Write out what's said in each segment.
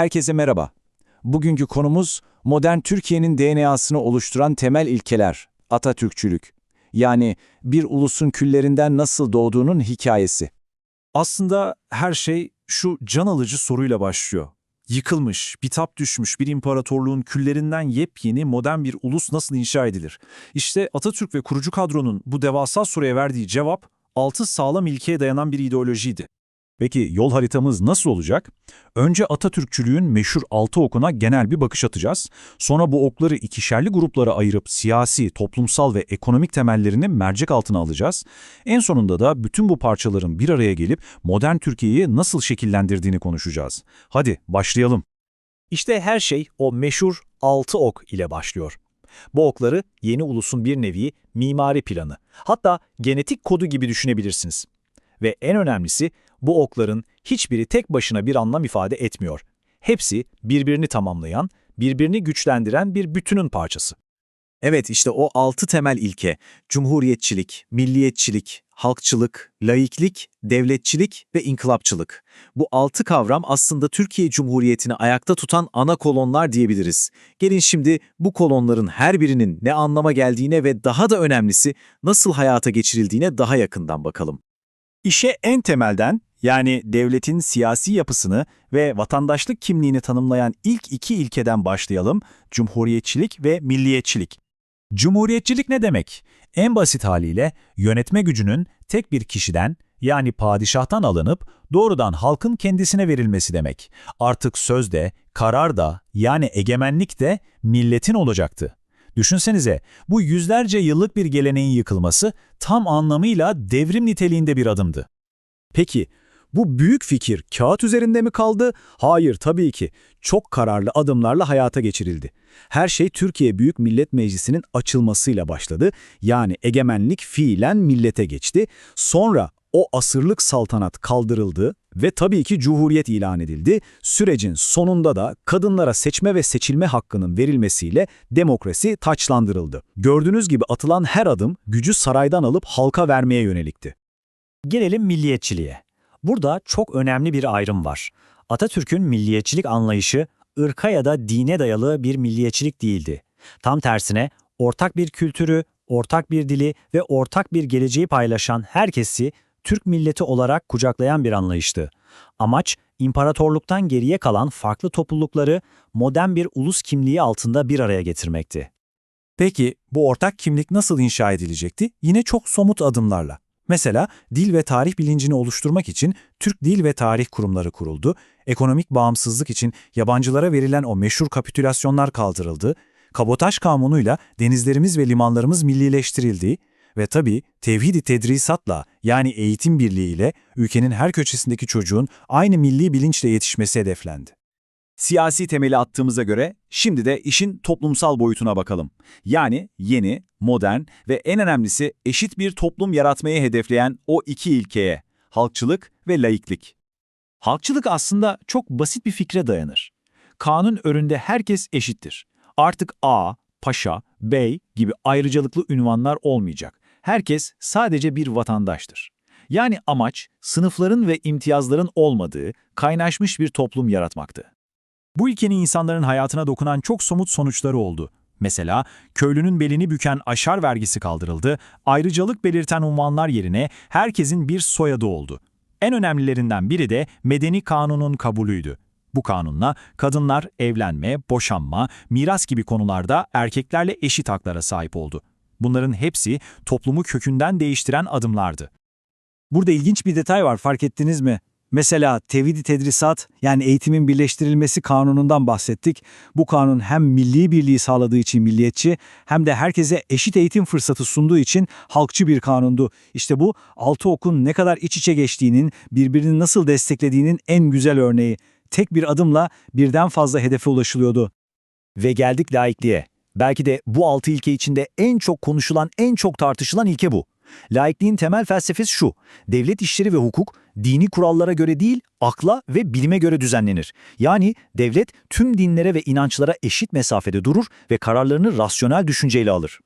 Herkese merhaba. Bugünkü konumuz modern Türkiye'nin DNA'sını oluşturan temel ilkeler, Atatürkçülük. Yani bir ulusun küllerinden nasıl doğduğunun hikayesi. Aslında her şey şu can alıcı soruyla başlıyor. Yıkılmış, bitap düşmüş bir imparatorluğun küllerinden yepyeni modern bir ulus nasıl inşa edilir? İşte Atatürk ve kurucu kadronun bu devasa soruya verdiği cevap, altı sağlam ilkeye dayanan bir ideolojiydi. Peki yol haritamız nasıl olacak? Önce Atatürkçülüğün meşhur altı okuna genel bir bakış atacağız. Sonra bu okları ikişerli gruplara ayırıp siyasi, toplumsal ve ekonomik temellerini mercek altına alacağız. En sonunda da bütün bu parçaların bir araya gelip modern Türkiye'yi nasıl şekillendirdiğini konuşacağız. Hadi başlayalım. İşte her şey o meşhur altı ok ile başlıyor. Bu okları yeni ulusun bir nevi mimari planı, hatta genetik kodu gibi düşünebilirsiniz. Ve en önemlisi bu okların hiçbiri tek başına bir anlam ifade etmiyor. Hepsi birbirini tamamlayan, birbirini güçlendiren bir bütünün parçası. Evet işte o altı temel ilke, cumhuriyetçilik, milliyetçilik, halkçılık, laiklik, devletçilik ve inkılapçılık. Bu altı kavram aslında Türkiye Cumhuriyeti'ni ayakta tutan ana kolonlar diyebiliriz. Gelin şimdi bu kolonların her birinin ne anlama geldiğine ve daha da önemlisi nasıl hayata geçirildiğine daha yakından bakalım. İşe en temelden yani devletin siyasi yapısını ve vatandaşlık kimliğini tanımlayan ilk iki ilkeden başlayalım, cumhuriyetçilik ve milliyetçilik. Cumhuriyetçilik ne demek? En basit haliyle yönetme gücünün tek bir kişiden yani padişahtan alınıp doğrudan halkın kendisine verilmesi demek. Artık sözde, karar da yani egemenlik de milletin olacaktı. Düşünsenize bu yüzlerce yıllık bir geleneğin yıkılması tam anlamıyla devrim niteliğinde bir adımdı. Peki, bu büyük fikir kağıt üzerinde mi kaldı? Hayır, tabii ki. Çok kararlı adımlarla hayata geçirildi. Her şey Türkiye Büyük Millet Meclisi'nin açılmasıyla başladı. Yani egemenlik fiilen millete geçti. Sonra o asırlık saltanat kaldırıldı ve tabii ki cumhuriyet ilan edildi. Sürecin sonunda da kadınlara seçme ve seçilme hakkının verilmesiyle demokrasi taçlandırıldı. Gördüğünüz gibi atılan her adım gücü saraydan alıp halka vermeye yönelikti. Gelelim milliyetçiliğe. Burada çok önemli bir ayrım var. Atatürk'ün milliyetçilik anlayışı ırka ya da dine dayalı bir milliyetçilik değildi. Tam tersine ortak bir kültürü, ortak bir dili ve ortak bir geleceği paylaşan herkesi Türk milleti olarak kucaklayan bir anlayıştı. Amaç, imparatorluktan geriye kalan farklı toplulukları modern bir ulus kimliği altında bir araya getirmekti. Peki bu ortak kimlik nasıl inşa edilecekti? Yine çok somut adımlarla. Mesela dil ve tarih bilincini oluşturmak için Türk Dil ve Tarih Kurumları kuruldu, ekonomik bağımsızlık için yabancılara verilen o meşhur kapitülasyonlar kaldırıldı, kabotaj kanunuyla denizlerimiz ve limanlarımız millileştirildi. Ve tabii tevhid-i tedrisatla yani eğitim birliğiyle ülkenin her köşesindeki çocuğun aynı milli bilinçle yetişmesi hedeflendi. Siyasi temeli attığımıza göre şimdi de işin toplumsal boyutuna bakalım. Yani yeni, modern ve en önemlisi eşit bir toplum yaratmayı hedefleyen o iki ilkeye, halkçılık ve laiklik. Halkçılık aslında çok basit bir fikre dayanır. Kanun önünde herkes eşittir. Artık A, paşa, bey gibi ayrıcalıklı ünvanlar olmayacak. Herkes sadece bir vatandaştır. Yani amaç sınıfların ve imtiyazların olmadığı, kaynaşmış bir toplum yaratmaktı. Bu ilkenin insanların hayatına dokunan çok somut sonuçları oldu. Mesela köylünün belini büken aşar vergisi kaldırıldı, ayrıcalık belirten unvanlar yerine herkesin bir soyadı oldu. En önemlilerinden biri de Medeni Kanun'un kabulüydü. Bu kanunla kadınlar evlenme, boşanma, miras gibi konularda erkeklerle eşit haklara sahip oldu. Bunların hepsi toplumu kökünden değiştiren adımlardı. Burada ilginç bir detay var fark ettiniz mi? Mesela tevhid-i tedrisat yani eğitimin birleştirilmesi kanunundan bahsettik. Bu kanun hem milli birliği sağladığı için milliyetçi hem de herkese eşit eğitim fırsatı sunduğu için halkçı bir kanundu. İşte bu altı okun ne kadar iç içe geçtiğinin, birbirini nasıl desteklediğinin en güzel örneği. Tek bir adımla birden fazla hedefe ulaşılıyordu. Ve geldik laikliğe. Belki de bu altı ilke içinde en çok konuşulan, en çok tartışılan ilke bu. Laikliğin temel felsefesi şu, devlet işleri ve hukuk dini kurallara göre değil, akla ve bilime göre düzenlenir. Yani devlet tüm dinlere ve inançlara eşit mesafede durur ve kararlarını rasyonel düşünceyle alır.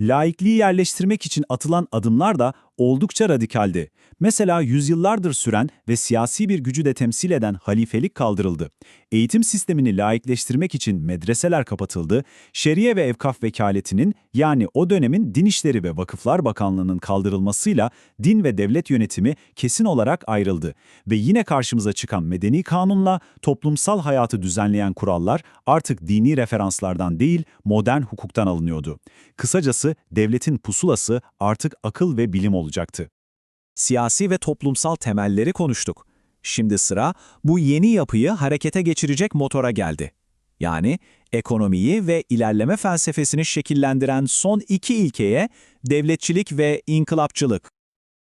Laikliği yerleştirmek için atılan adımlar da oldukça radikaldi. Mesela yüzyıllardır süren ve siyasi bir gücü de temsil eden halifelik kaldırıldı. Eğitim sistemini laikleştirmek için medreseler kapatıldı, şeriye ve evkaf vekaletinin yani o dönemin Din İşleri ve Vakıflar Bakanlığı'nın kaldırılmasıyla din ve devlet yönetimi kesin olarak ayrıldı. Ve yine karşımıza çıkan medeni kanunla toplumsal hayatı düzenleyen kurallar artık dini referanslardan değil modern hukuktan alınıyordu. Kısacası devletin pusulası artık akıl ve bilim olacaktı. Siyasi ve toplumsal temelleri konuştuk. Şimdi sıra bu yeni yapıyı harekete geçirecek motora geldi. Yani ekonomiyi ve ilerleme felsefesini şekillendiren son iki ilkeye devletçilik ve inkılapçılık.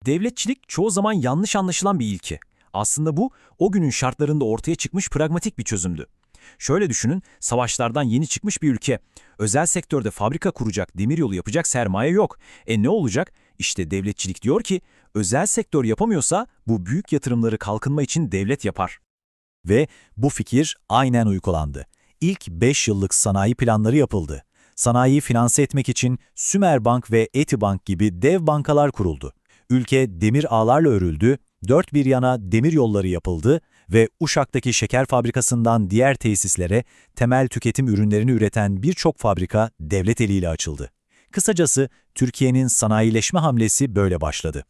Devletçilik çoğu zaman yanlış anlaşılan bir ilke. Aslında bu, o günün şartlarında ortaya çıkmış pragmatik bir çözümdü. Şöyle düşünün, savaşlardan yeni çıkmış bir ülke. Özel sektörde fabrika kuracak, demiryolu yapacak sermaye yok. E ne olacak? İşte devletçilik diyor ki, özel sektör yapamıyorsa bu büyük yatırımları kalkınma için devlet yapar. Ve bu fikir aynen uygulandı. İlk 5 yıllık sanayi planları yapıldı. Sanayiyi finanse etmek için Sümerbank ve Etibank gibi dev bankalar kuruldu. Ülke demir ağlarla örüldü, dört bir yana demir yolları yapıldı ve Uşak'taki şeker fabrikasından diğer tesislere temel tüketim ürünlerini üreten birçok fabrika devlet eliyle açıldı. Kısacası Türkiye'nin sanayileşme hamlesi böyle başladı.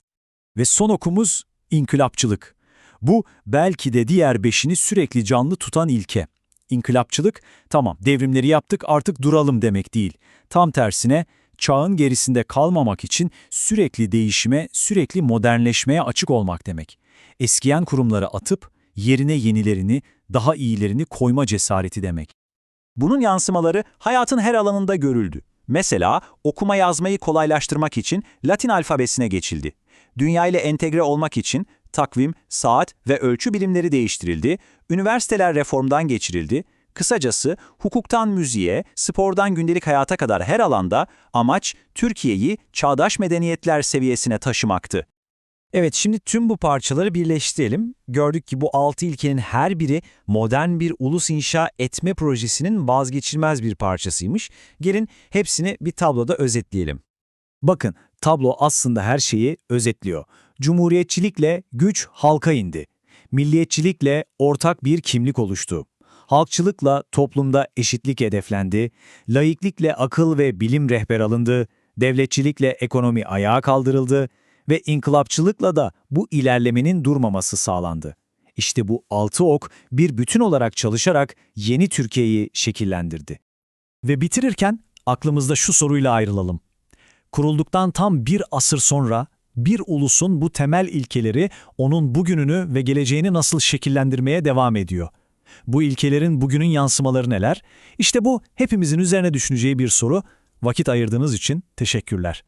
Ve son okumuz inkılapçılık. Bu belki de diğer beşini sürekli canlı tutan ilke. İnkılapçılık, tamam devrimleri yaptık artık duralım demek değil. Tam tersine çağın gerisinde kalmamak için sürekli değişime, sürekli modernleşmeye açık olmak demek. Eskiyen kurumları atıp yerine yenilerini, daha iyilerini koyma cesareti demek. Bunun yansımaları hayatın her alanında görüldü. Mesela okuma yazmayı kolaylaştırmak için Latin alfabesine geçildi. Dünya ile entegre olmak için takvim, saat ve ölçü bilimleri değiştirildi, üniversiteler reformdan geçirildi. Kısacası hukuktan müziğe, spordan gündelik hayata kadar her alanda amaç Türkiye'yi çağdaş medeniyetler seviyesine taşımaktı. Evet şimdi tüm bu parçaları birleştirelim. Gördük ki bu altı ilkenin her biri modern bir ulus inşa etme projesinin vazgeçilmez bir parçasıymış. Gelin hepsini bir tabloda özetleyelim. Bakın, tablo aslında her şeyi özetliyor. Cumhuriyetçilikle güç halka indi. Milliyetçilikle ortak bir kimlik oluştu. Halkçılıkla toplumda eşitlik hedeflendi. Laiklikle akıl ve bilim rehber alındı. Devletçilikle ekonomi ayağa kaldırıldı. Ve inkılapçılıkla da bu ilerlemenin durmaması sağlandı. İşte bu altı ok bir bütün olarak çalışarak yeni Türkiye'yi şekillendirdi. Ve bitirirken aklımızda şu soruyla ayrılalım. Kurulduktan tam bir asır sonra bir ulusun bu temel ilkeleri onun bugününü ve geleceğini nasıl şekillendirmeye devam ediyor? Bu ilkelerin bugünün yansımaları neler? İşte bu hepimizin üzerine düşüneceği bir soru. Vakit ayırdığınız için teşekkürler.